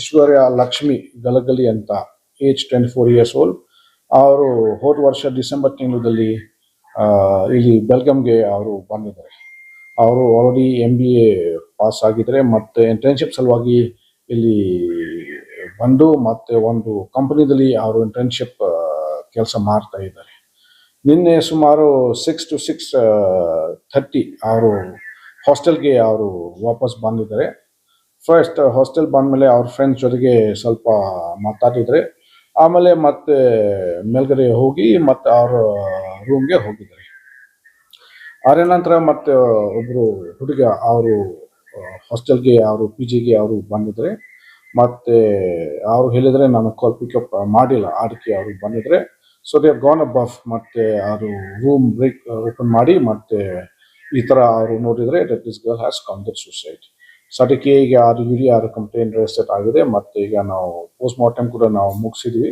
ಐಶ್ವರ್ಯ ಲಕ್ಷ್ಮಿ ಗಲಗಲಿ ಅಂತ age twenty four years old ಅವರು ಹೋದ ವರ್ಷ ಡಿಸೆಂಬರ್ ತಿಂಗಳಲ್ಲಿ ಇಲ್ಲಿ ಬೆಲ್ಗಮ್ಗೆ ಅವರು ಬಂದಿದ್ದಾರೆ. ಅವರು already M B A pass ಆಗಿದ್ದಾರೆ ಮತ್ತು ಇಂಟರ್ನ್ಶಿಪ್ ಸಲುವಾಗಿ ಇಲ್ಲಿ ಬಂದು ಮತ್ತು ಒಂದು ಕಂಪನಿದಲ್ಲಿ ಅವರು ಇಂಟರ್ನ್ಶಿಪ್ ಕೆಲಸ ಮಾಡ್ತಾ ಇದ್ದಾರೆ. ನಿನ್ನೆ ಸುಮಾರು ಸಿಕ್ಸ್ ಟು ಸಿಕ್ಸ್ ಥರ್ಟಿ ಅವರು ಹಾಸ್ಟೆಲ್ಗೆ ಅವರು ವಾಪಸ್ ಬಂದಿದ್ದಾರೆ. ಫಸ್ಟ್ ಹಾಸ್ಟೆಲ್ ಬಂದಮೇಲೆ ಅವ್ರ ಫ್ರೆಂಡ್ಸ್ ಜೊತೆಗೆ ಸ್ವಲ್ಪ ಮಾತಾಡಿದ್ರೆ, ಆಮೇಲೆ ಮತ್ತೆ ಮೇಲ್ಗಡೆ ಹೋಗಿ ಮತ್ತೆ ಅವ್ರ ರೂಮ್ಗೆ ಹೋಗಿದ್ದಾರೆ ಅದ್ರ ನಂತರ ಮತ್ತೆ ಒಬ್ಬರು ಹುಡುಗ ಅವರು ಹಾಸ್ಟೆಲ್ಗೆ ಅವರು ಪಿ ಜಿಗೆ ಅವರು ಬಂದಿದ್ರೆ, ಮತ್ತೆ ಅವ್ರು ಹೇಳಿದ್ರೆ ನಾನು ಕಾಲ್ ಪಿಕಪ್ ಮಾಡಿಲ್ಲ, ಅದಕ್ಕೆ ಅವರು ಬಂದಿದ್ರೆ so they gone a buff ಮತ್ತೆ ಅವರು ರೂಮ್ ಬ್ರೇಕ್ ಓಪನ್ ಮಾಡಿ, ಮತ್ತೆ ಈ ಥರ ಅವರು ನೋಡಿದರೆ that this girl has committed suicide so ಅದಕ್ಕೆ ಈಗ ಅದು ಯೂರಿ ಯಾರು ಕಂಪ್ಲೇಂಟ್ ರಿಜಿಸ್ಟರ್ ಆಗಿದೆ. ಮತ್ತೆ ಈಗ ನಾವು ಪೋಸ್ಟ್ ಮಾರ್ಟಮ್ ಕೂಡ ನಾವು ಮುಗಿಸಿದ್ವಿ.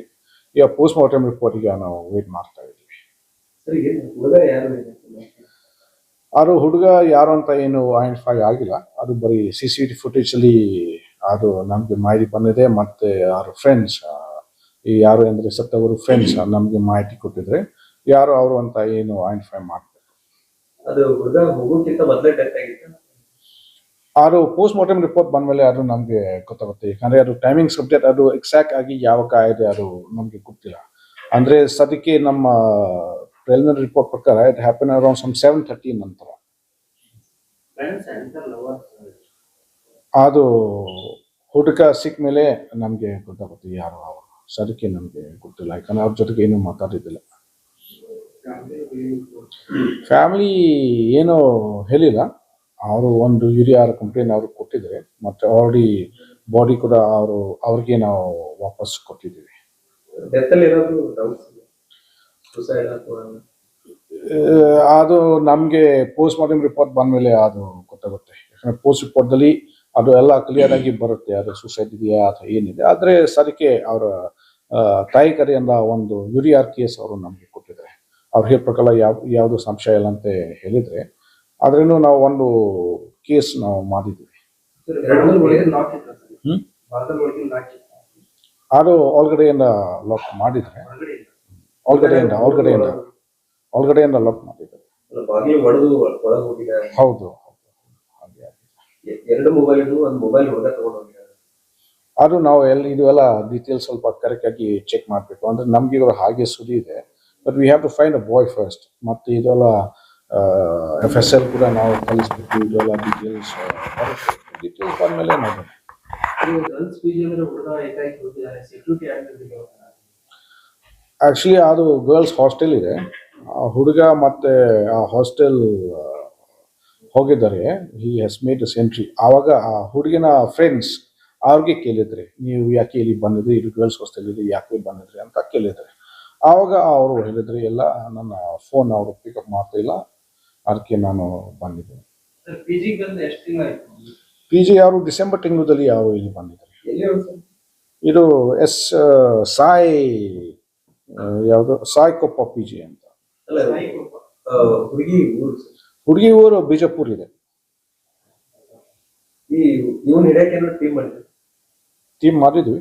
ಈಗ ಪೋಸ್ಟ್ ಮಾರ್ಟಮ್ ರಿಪೋರ್ಟ್ ಈಗ ನಾವು ವೇಟ್ ಮಾಡ್ತಾ ಇದ್ದೀವಿ? ಅದು ಹುಡುಗ ಯಾರು ಅಂತ ಏನು ಐಡೆಂಟಿಫೈ ಆಗಿಲ್ಲ. ಅದು ಬರೀ ಸಿ ಸಿ ಟಿ ಫುಟೇಜ್ ಅಲ್ಲಿ ಅದು ನಮಗೆ ಮಾಹಿತಿ ಬಂದಿದೆ. ಮತ್ತೆ ಯಾರು ಫ್ರೆಂಡ್ಸ್ ಈ ಯಾರು ಅಂದರೆ ಸತ್ತವರು ಫ್ರೆಂಡ್ಸ್ ನಮಗೆ ಮಾಹಿತಿ ಕೊಟ್ಟಿದ್ರೆ ಯಾರು ಅವರು ಅಂತ ಏನು ಐಡೆಂಟಿಫೈ ಮಾಡ್ತಾರೆ ಅದು ಹುಡುಗ ಹೋಗೋಕ್ಕಿಂತ ಮೊದಲೇ ಡೆತ್ ಆಗಿತ್ತು. ಅದು ಪೋಸ್ಟ್ ಮಾರ್ಟಮ್ ರಿಪೋರ್ಟ್ ಬಂದ್ಮೇಲೆ ಅದು ನಮಗೆ ಗೊತ್ತಾಗುತ್ತೆ. ಯಾಕಂದ್ರೆ ಅದು ಟೈಮಿಂಗ್ ಅಪ್ಡೇಟ್ ಅದು ಎಕ್ಸಾಕ್ಟ್ ಆಗಿ ಯಾವ ಕಾಯಿದೆ ಅದು ನಮಗೆ ಗೊತ್ತಿಲ್ಲ. ಅಂದ್ರೆ ಸದ್ಯಕ್ಕೆ ನಮ್ಮ ಪ್ರಿಲಿಮಿನರಿ ರಿಪೋರ್ಟ್ ಪ್ರಕಾರ it happen around some seven thirty ನಂತರ. ಅದು ಹುಡುಗ ಸಿಕ್ಕ ಮೇಲೆ ನಮಗೆ ಗೊತ್ತಾಗುತ್ತೆ ಯಾರು ಅವರು. ಸದ್ಯಕ್ಕೆ ನಮಗೆ ಗೊತ್ತಿಲ್ಲ. ಯಾಕಂದ್ರೆ ಅವ್ರ ಜೊತೆಗೆ ಏನು ಮಾತಾಡಿದ್ದಿಲ್ಲ. ಫ್ಯಾಮಿಲಿ ಏನು ಹೇಳಿಲ್ಲ. ಅವರು ಒಂದು ಯೂರಿಯಾರ್ ಕಂಪ್ಲೇನ್ ಅವರು ಕೊಟ್ಟಿದ್ದಾರೆ. ಮತ್ತೆ ಆಲ್ರೆಡಿ ಬಾಡಿ ಕೂಡ ಅವರು ಅವ್ರಿಗೆ ನಾವು ವಾಪಸ್ ಕೊಟ್ಟಿದ್ದೀವಿ. ಅದು ನಮಗೆ ಪೋಸ್ಟ್ ಮಾರ್ಟಮ್ ರಿಪೋರ್ಟ್ ಬಂದಮೇಲೆ ಅದು ಗೊತ್ತಾಗುತ್ತೆ. ಯಾಕಂದ್ರೆ ಪೋಸ್ಟ್ ರಿಪೋರ್ಟ್ದಲ್ಲಿ ಅದು ಎಲ್ಲ ಕ್ಲಿಯರ್ ಆಗಿ ಬರುತ್ತೆ. ಅದು ಸುಸೈಡ್ ಇದೆಯಾ ಅಥವಾ ಏನಿದೆ. ಆದರೆ ಸರಿಕೆ ಅವರ ತಾಯಿ ಒಂದು ಒಂದು ಯೂರಿಯಾರ್ ಕೇಸ್ ಅವರು ನಮಗೆ ಕೊಟ್ಟಿದ್ದಾರೆ. ಅವ್ರು ಹೇಳಿದ ಪ್ರಕಾರ ಯಾವ ಯಾವುದು ಸಂಶಯ ಇಲ್ಲ ಅಂತ ಹೇಳಿದ್ರೆ ಆದ್ರೂ ನಾವು ಒಂದು ಕೇಸ್ ನಾವು ಮಾಡಿದ್ವಿ? ಅದು ಒಳಗಡೆಯಿಂದ ಲಾಕ್ ಮಾಡಿದ್ರೆ ಒಳಗಡೆಯಿಂದ ಒಳಗಡೆಯಿಂದ ಒಳಗಡೆಯಿಂದ ಲಾಕ್ ಮಾಡಿದ್ರೆ. ಹೌದು ಎರಡು ಮೊಬೈಲ್ ಒಂದು ಮೊಬೈಲ್ ಹುಡುಗ ತಗೊಂಡು ಅದು ನಾವು ಎಲ್ಲಿ ಇದು ಎಲ್ಲ ಡೀಟೇಲ್ಸ್ ಸ್ವಲ್ಪ ಕರೆಕ್ಟ್ ಆಗಿ ಚೆಕ್ ಮಾಡಬೇಕು. ಅಂದ್ರೆ ನಮ್ಗೆ ಇವರು ಹಾಗೆ ಸುದ್ದಿ ಇದೆ. But we have to find a boy first ಮತ್ತೆ ಇದೆಲ್ಲ ಎಫ್ ಎಸ್ ಎಲ್ ಕೂಡ ನಾವು ಕಲಿಸ್ಬಿಟ್ಟು ಇದೆಲ್ಲ ಡೀಟೇಲ್ಸ್ ಡೀಟೇಲ್ಸ್ ಬಂದಮೇಲೆ ನೋಡೋಣ ಆಕ್ಚುಲಿ ಅದು ಗರ್ಲ್ಸ್ ಹಾಸ್ಟೆಲ್ ಇದೆ. ಆ, ಹುಡುಗ ಮತ್ತೆ, ಆ ಹಾಸ್ಟೆಲ್ ಹೋಗಿದ್ದಾರೆ. ಹಿ ಹ್ಯಾಸ್ ಮೇಡ್ ಸೆಂಟ್ರಿ ಆವಾಗ ಆ ಹುಡುಗಿನ ಫ್ರೆಂಡ್ಸ್ ಅವ್ರಿಗೆ ಕೇಳಿದ್ರಿ, ನೀವು ಯಾಕೆ ಇಲ್ಲಿ ಬಂದಿದ್ರಿ? ಇದು ಗರ್ಲ್ಸ್ ಹಾಸ್ಟೆಲ್ ಇದೆ, ಯಾಕೆ ಬಂದಿದ್ರಿ? ಅಂತ ಕೇಳಿದ್ರಿ. ಆವಾಗ ಅವರು ಹೇಳಿದ್ರಿ ಎಲ್ಲ ನನ್ನ ಫೋನ್ ಅವರು ಪಿಕಪ್ ಮಾಡ್ತಾ ಇಲ್ಲ. ಅದಕ್ಕೆ ನಾನು ಬಂದಿದ್ದೇನೆ. ಪಿ ಜಿ ಯಾರು ಡಿಸೆಂಬರ್ ತಿಂಗಳಲ್ಲಿ ಅವರು ಇಲ್ಲಿ ಬಂದಿದ್ದಾರೆ? ಇದು ಎಸ್ ಸಾಯಿ ಯಾವುದು? ಸಾಯಿ ಕೊಪ್ಪ ಪಿ ಜಿ ಅಂತ ಹುಡುಗಿ ಊರು ಸರ್. ಹುಡುಗಿ ಊರು ಬಿಜಾಪುರ್ ಇದೆ. ಟೀಮ್ ಮಾಡಿದ್ವಿ.